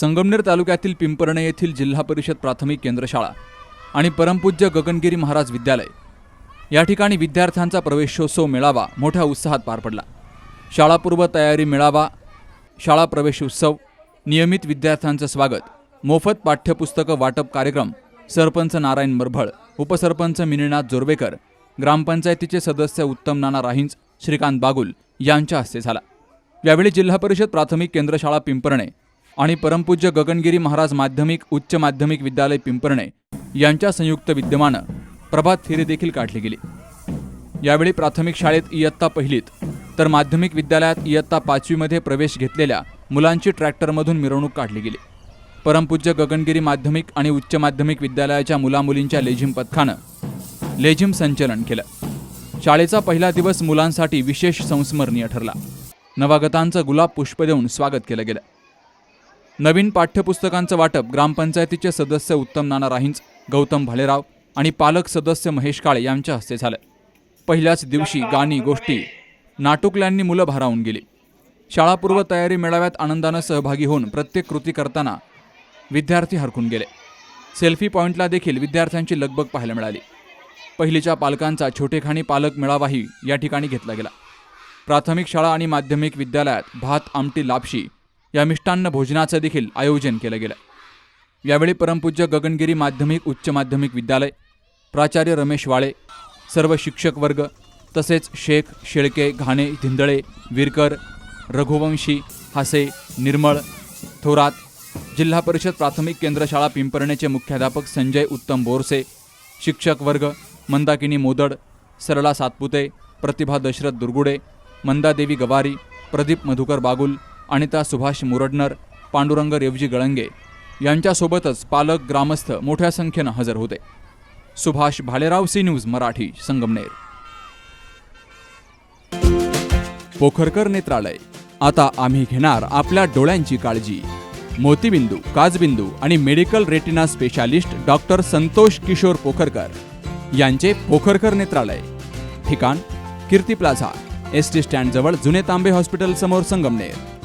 संगमनेर तालुक्यातील पिंपर्णे येथील जिल्हा परिषद प्राथमिक केंद्रशाळा आणि परमपूज्य गगनगिरी महाराज विद्यालय. या ठिकाणी विद्यार्थ्यांचा प्रवेशोत्सव मेळावा मोठ्या उत्साहात पार पडला. शाळापूर्व तयारी मेळावा शाळा प्रवेशोत्सव नियमित विद्यार्थ्यांचं स्वागत मोफत पाठ्यपुस्तकं वाटप कार्यक्रम सरपंच नारायण मरभळ उपसरपंच मिनिनाथ जोरवेकर ग्रामपंचायतीचे सदस्य उत्तम नाना राहींच श्रीकांत बागुल यांच्या हस्ते झाला. यावेळी जिल्हा परिषद प्राथमिक केंद्रशाळा पिंपर्णे आणि परमपूज्य गगनगिरी महाराज माध्यमिक उच्च माध्यमिक विद्यालय पिंपर्णे यांच्या संयुक्त विद्यमानं प्रभात फेरी देखील काढली गेली. यावेळी प्राथमिक शाळेत इयत्ता पहिलीत तर माध्यमिक विद्यालयात इयत्ता पाचवीमध्ये प्रवेश घेतलेल्या मुलांची ट्रॅक्टरमधून मिरवणूक काढली गेली. परमपूज्य गगनगिरी माध्यमिक आणि उच्च माध्यमिक विद्यालयाच्या मुलामुलींच्या लेझिम पथकानं लेझिम संचलन केलं. शाळेचा पहिला दिवस मुलांसाठी विशेष संस्मरणीय ठरला. नवागतांचं गुलाब पुष्प देऊन स्वागत केलं गेलं. नवीन पाठ्यपुस्तकांचं वाटप ग्रामपंचायतीचे सदस्य उत्तम नाना राहींच गौतम भालेराव आणि पालक सदस्य महेश काळे यांच्या हस्ते झालं. पहिल्याच दिवशी गाणी गोष्टी नाटुकल्यांनी मुलं भारावून गेली. शाळापूर्व तयारी मेळाव्यात आनंदानं सहभागी होऊन प्रत्येक कृती करताना विद्यार्थी हरकून गेले. सेल्फी पॉईंटला देखील विद्यार्थ्यांची लगबग पाहायला मिळाली. पहिलीच्या पालकांचा छोटेखानी पालक मेळावाही या ठिकाणी घेतला गेला. प्राथमिक शाळा आणि माध्यमिक विद्यालयात भात आमटी लापशी या मिष्टान्न भोजनाचं देखील आयोजन केलं गेलं. यावेळी परमपूज्य गगनगिरी माध्यमिक उच्च माध्यमिक विद्यालय प्राचार्य रमेश वाळे सर्व शिक्षक वर्ग तसेच शेख शेळके घाणे धिंदळे विरकर रघुवंशी हासे निर्मळ थोरात जिल्हा परिषद प्राथमिक केंद्रशाळा पिंपरणेचे मुख्याध्यापक संजय उत्तम बोरसे शिक्षक वर्ग मंदाकिनी मोदड सरला सातपुते प्रतिभा दशरथ दुर्गुडे मंदादेवी गवारी प्रदीप मधुकर बागुल अनिता सुभाष मुरडनर पांडुरंग रेवजी गळंगे यांच्यासोबतच पालक ग्रामस्थ मोठ्या संख्येनं हजर होते. Subhash Bhalerao C news Marathi Sangamner. Pokharkar Netralaya. आता आम्ही घेणार आपल्या डोळ्यांची काळजी. मोतीबिंदू काजबिंदू आणि medical retina specialist doctor Santosh Kishor Pokharkar यांचे पोखरकर नेत्रालय. ठिकाण कीर्ती प्लाझा एस टी स्टँडजवळ जुने तांबे हॉस्पिटल समोर संगमनेर.